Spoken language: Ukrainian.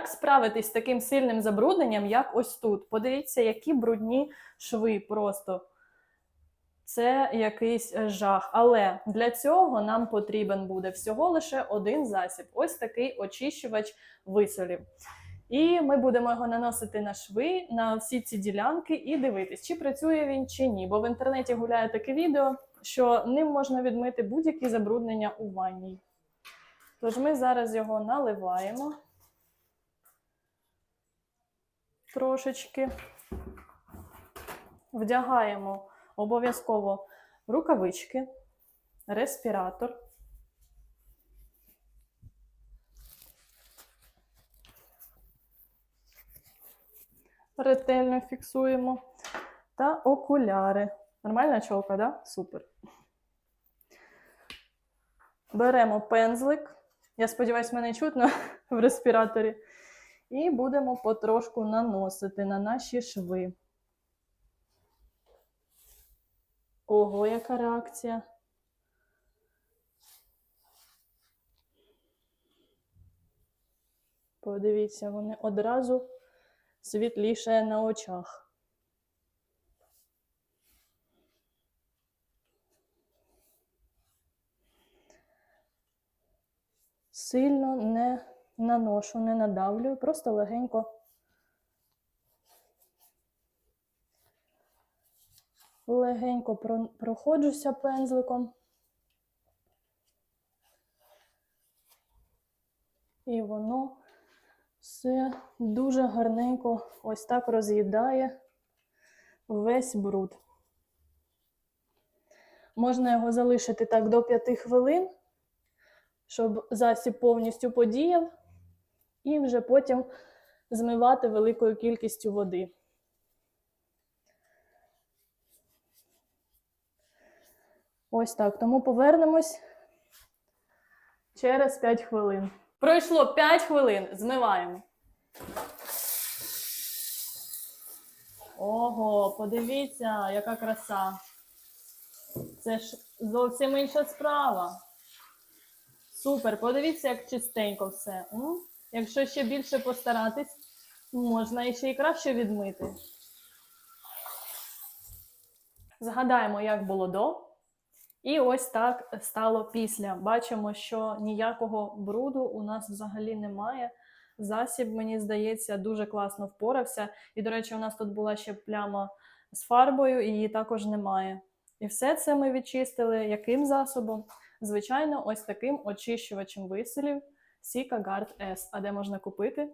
Як справитись з таким сильним забрудненням, як ось тут? Подивіться, які брудні шви просто. Це якийсь е, жах. Але для цього нам потрібен буде всього лише один засіб. Ось такий очищувач висолів. І ми будемо його наносити на шви, на всі ці ділянки і дивитись, чи працює він чи ні. Бо в інтернеті гуляє таке відео, що ним можна відмити будь-які забруднення у ванній. Тож ми зараз його наливаємо трошечки, вдягаємо обов'язково рукавички, респіратор. Ретельно фіксуємо. Та окуляри. Нормальна чолка, да? Супер. Беремо пензлик. Я сподіваюся, мене чутно в респіраторі. І будемо потрошку наносити на наші шви. Ого, яка реакція. Подивіться, вони одразу світліше на очах. Сильно не наношу, не надавлюю, просто легенько легенько проходжуся пензликом. І воно все дуже гарненько ось так роз'їдає весь бруд. Можна його залишити так до 5 хвилин, щоб засіб повністю подіяв, і вже потім змивати великою кількістю води. Ось так. Тому повернемось через 5 хвилин. Пройшло 5 хвилин. Змиваємо. Ого, подивіться, яка краса. Це ж зовсім інша справа. Супер, подивіться, як чистенько все. М? Якщо ще більше постаратись, можна і ще й краще відмити. Згадаємо, як було до. І ось так стало після. Бачимо, що ніякого бруду у нас взагалі немає. Засіб, мені здається, дуже класно впорався. І, до речі, у нас тут була ще пляма з фарбою, і її також немає. І все це ми відчистили яким засобом? Звичайно, ось таким очищувачем виселів Sika Гард С. А де можна купити?